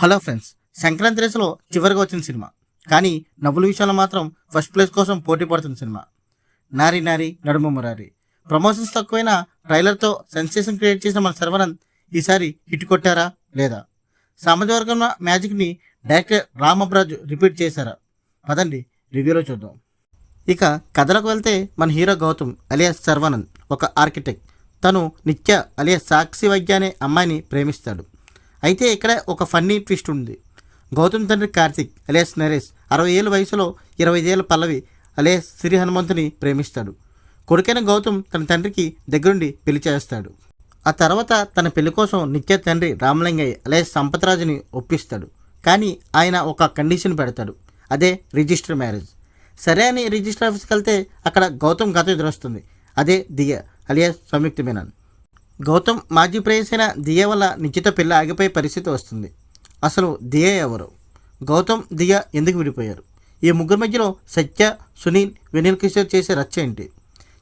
Hello friends Sankranti రేసులో చివరిగా వచ్చిన సినిమా. కానీ నవ్వుల విషయంలో మాత్రం ఫస్ట్ ప్లేస్ కోసం పోటీ పడుతున్న సినిమా. నారి నారి నడుమ మురారి. ప్రమోషన్స్ తక్కువైన ట్రైలర్తో సెన్సేషన్ క్రియేట్ చేసిన మన శర్వనంద్ ఈసారి హిట్ కొట్టారా? లేదా? సామాజిక వర్గం మ్యాజిక్ని డైరెక్టర్ రామబ్రాజు రిపీట్ చేశారా? పదండి రివ్యూలో చూద్దాం. ఇక కథలకు వెళ్తే మన హీరో గౌతమ్ అలియాస్ శర్వానంద్ ఒక ఆర్కిటెక్ట్. తను నిత్య అలియాస్ సాక్షి వైద్య అనే అమ్మాయిని ప్రేమిస్తాడు. అయితే ఇక్కడ ఒక ఫన్నీ ట్విస్ట్ ఉంది. గౌతమ్ తండ్రి కార్తిక్ అలియాస్ నరేష్ అరవై ఏళ్ళ వయసులో ఇరవై ఏళ్ళ పల్లవి అలేస్ శ్రీ హనుమంతుని ప్రేమిస్తాడు. కొడుకైన గౌతమ్ తన తండ్రికి దగ్గరుండి పెళ్ళి చేస్తాడు. ఆ తర్వాత తన పెళ్ళి కోసం నిత్య తండ్రి రామలింగయ్య అలియాస్ సంపతరాజుని ఒప్పిస్తాడు. కానీ ఆయన ఒక కండిషన్ పెడతాడు. అదే రిజిస్టర్ మ్యారేజ్. సరే అని రిజిస్టర్ ఆఫీస్కి వెళ్తే అక్కడ గౌతమ్ గత ఎదురొస్తుంది. అదే దియ అలియాస్ సంయుక్త మీనన్ గౌతమ్ మాజీ ప్రేయసైన దియ వల్ల నిఖిత పెళ్ళి ఆగిపోయే పరిస్థితి వస్తుంది. అసలు దియ ఎవరు? గౌతమ్ దియ ఎందుకు విడిపోయారు? ఈ ముగ్గురు మధ్యలో సత్య సునీల్ వినీల్ కిషోర్ చేసే రచ్చ ఏంటి?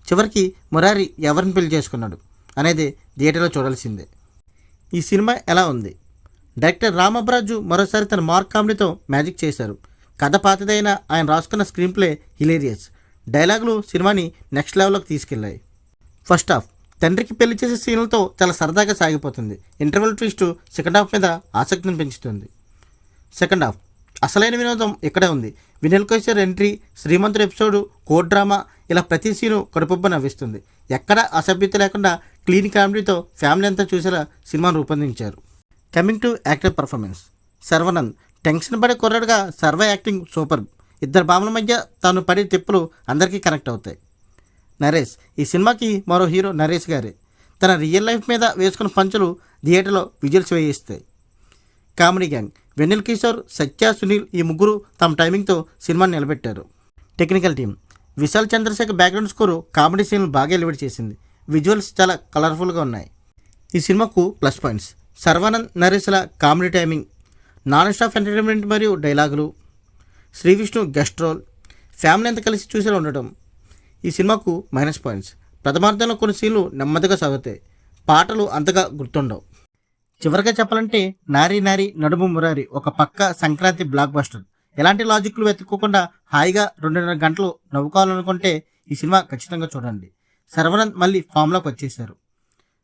చివరికి మురారి ఎవరిని పెళ్ళి చేసుకున్నాడు అనేది థియేటర్లో చూడాల్సిందే. ఈ సినిమా ఎలా ఉంది? డైరెక్టర్ రామబ్రాజు మరోసారి తన మార్క్ కామెడీతో మ్యాజిక్ చేశారు. కథ పాతదైన ఆయన రాసుకున్న స్క్రీన్ ప్లే హిలేరియస్. డైలాగులు సినిమాని నెక్స్ట్ లెవెల్లోకి తీసుకెళ్ళాయి ఫస్ట్ హాఫ్ తండ్రికి పెళ్ళి చేసే సీన్లతో చాలా సరదాగా సాగిపోతుంది. ఇంటర్వెల్ ట్విస్ట్ సెకండ్ హాఫ్ మీద ఆసక్తిని పెంచుతుంది. Second half. అసలైన వినోదం ఇక్కడే ఉంది. వినల్ కోసర్ entry Srimanthudu episode code drama ఇలా ప్రతి సీను కడుపుబ్బ నవ్విస్తుంది. ఎక్కడ అసభ్యత లేకుండా క్లీన్ కామెడీతో ఫ్యామిలీ అంతా చూసేలా సినిమాను రూపొందించారు. Coming to actor performance. Sharwanand tension పడే కుర్రాడుగా సర్వ యాక్టింగ్ సూపర్. ఇద్దరు భావన మధ్య తాను పడే తిప్పులు అందరికీ కనెక్ట్ అవుతాయి. నరేష్. ఈ సినిమాకి మరో హీరో నరేష్ గారే. తన రియల్ లైఫ్ మీద వేసుకున్న పంచులు థియేటర్లో visuals వేయిస్తాయి. Comedy gang. Vennela Kishore Satya Sunil ఈ ముగ్గురు తమ టైమింగ్తో సినిమాని నిలబెట్టారు. Technical team Vishal Chandrashekhar background score comedy సీన్లు బాగా ఎలివేట్ చేసింది. విజువల్స్ చాలా కలర్ఫుల్గా ఉన్నాయి. ఈ సినిమాకు plus points. Sharwanand నరేష్ల comedy timing. Non stop entertainment మరియు డైలాగులు. Sree Vishnu guest role. Family అంతా కలిసి చూసేలా ఉండటం. ఈ సినిమాకు మైనస్ పాయింట్స్. ప్రథమార్థంలో కొన్ని సీన్లు నెమ్మదిగా సాగుతాయి పాటలు అంతగా గుర్తుండవు. చివరిగా చెప్పాలంటే నారీ నారీ నడుము మురారి ఒక పక్క సంక్రాంతి బ్లాక్ బస్టర్ ఎలాంటి లాజిక్లు వెతుక్కోకుండా హాయిగా రెండున్నర గంటలు నవ్వుకోవాలనుకుంటే ఈ సినిమా ఖచ్చితంగా చూడండి. సర్వనంద్ మళ్ళీ ఫామ్లోకి వచ్చేసారు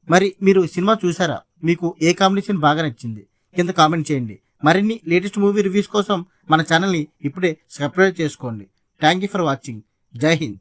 మరి మీరు సినిమా చూసారా మీకు ఏ కాంబినేషన్ బాగా నచ్చింది? కింద కామెంట్ చేయండి. మరిన్ని లేటెస్ట్ మూవీ రివ్యూస్ కోసం మన ఛానల్ని ఇప్పుడే సబ్స్క్రైబ్ చేసుకోండి. Thank you for watching. Jai Hind.